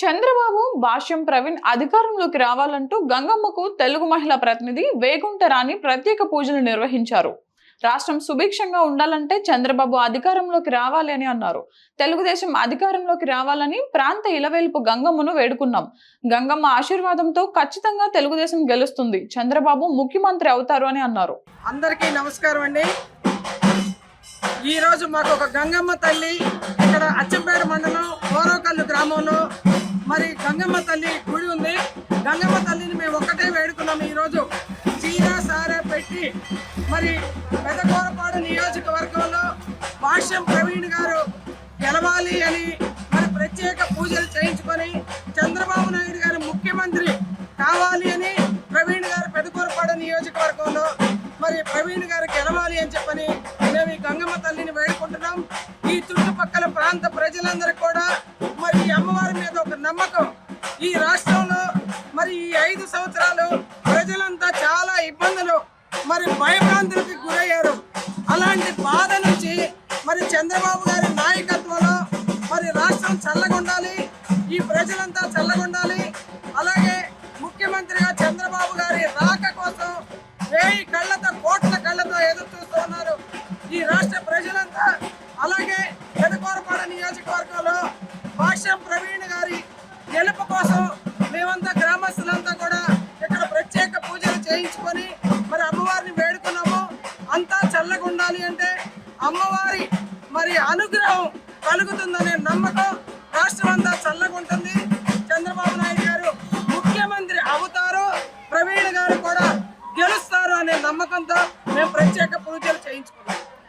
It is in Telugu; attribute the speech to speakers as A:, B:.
A: చంద్రబాబు భాష్యం ప్రవీణ్ అధికారంలోకి రావాలంటూ గంగమ్మకు తెలుగు మహిళా ప్రతినిధి వేగుంట రాణి ప్రత్యేక పూజలు నిర్వహించారు. రాష్ట్రం సుభిక్షంగా ఉండాలంటే చంద్రబాబు అధికారంలోకి రావాలి అని అన్నారు. తెలుగుదేశం అధికారంలోకి రావాలని ప్రాంత ఇలవేల్పు గంగమ్మను వేడుకున్నాం. గంగమ్మ ఆశీర్వాదంతో ఖచ్చితంగా తెలుగుదేశం గెలుస్తుంది. చంద్రబాబు ముఖ్యమంత్రి అవుతారు అని అన్నారు.
B: అందరికీ నమస్కారం అండి. ఈరోజు మాకు ఒక గంగమ్మ తల్లి ఇక్కడ అచ్చంపేట మండలం ఓరోకల్లు గ్రామంలో మరి గంగమ్మ తల్లి గుడి ఉంది. గంగమ్మ తల్లిని మేము ఒక్కటే వేడుకున్నాము ఈరోజు. చీర సార పెట్టి మరి పెదకూరపాడు నియోజకవర్గంలో భాష్యం ప్రవీణ్ గారు గెలవాలి అని మరి ప్రత్యేక పూజలు చేయించుకొని చంద్రబాబు నాయుడు గారు ముఖ్యమంత్రి కావాలి అని ప్రవీణ్ గారు పెదకూరపాడు నియోజకవర్గంలో మరి ప్రవీణ్ గారు గెలవాలి అని చెప్పని మేము ఈ గంగమ్మ తల్లిని వేడుకుంటున్నాం. ఈ చుట్టుపక్కల ప్రాంత ప్రజలందరూ కూడా నమ్మకం. ఈ రాష్ట్రంలో మరి ఈ ఐదు సంవత్సరాలు ప్రజలంతా చాలా ఇబ్బందులు మరి భయభ్రాంతులకి గురయ్యారు. అలాంటి బాధ నుంచి మరి చంద్రబాబు గారి నాయకత్వంలో మరి రాష్ట్రం చల్లగొండాలి ఈ ప్రజలంతా చల్లగొండాలి. అలాగే ముఖ్యమంత్రిగా చంద్రబాబు గారి రాక కోసం వేయి కళ్ళతో కోట్ల కళ్ళతో ఎదురు చూస్తూ ఉన్నారు ఈ రాష్ట్ర ప్రజలంతా. అలాగే పెదకూరపాడ నియోజకవర్గంలో భాష్యం ప్రవీణ్ గెలుపు కోసం మేమంతా గ్రామస్తులంతా కూడా ఇక్కడ ప్రత్యేక పూజలు చేయించుకొని మరి అమ్మవారిని వేడుకున్నాము. అంతా చల్లగా ఉండాలి అంటే అమ్మవారి మరి అనుగ్రహం కలుగుతుందనే నమ్మకం రాష్ట్రం అంతా చల్లగా ఉంటుంది. చంద్రబాబు నాయుడు గారు ముఖ్యమంత్రి అవుతారు. ప్రవీణ్ గారు కూడా గెలుస్తారు అనే నమ్మకంతో మేము ప్రత్యేక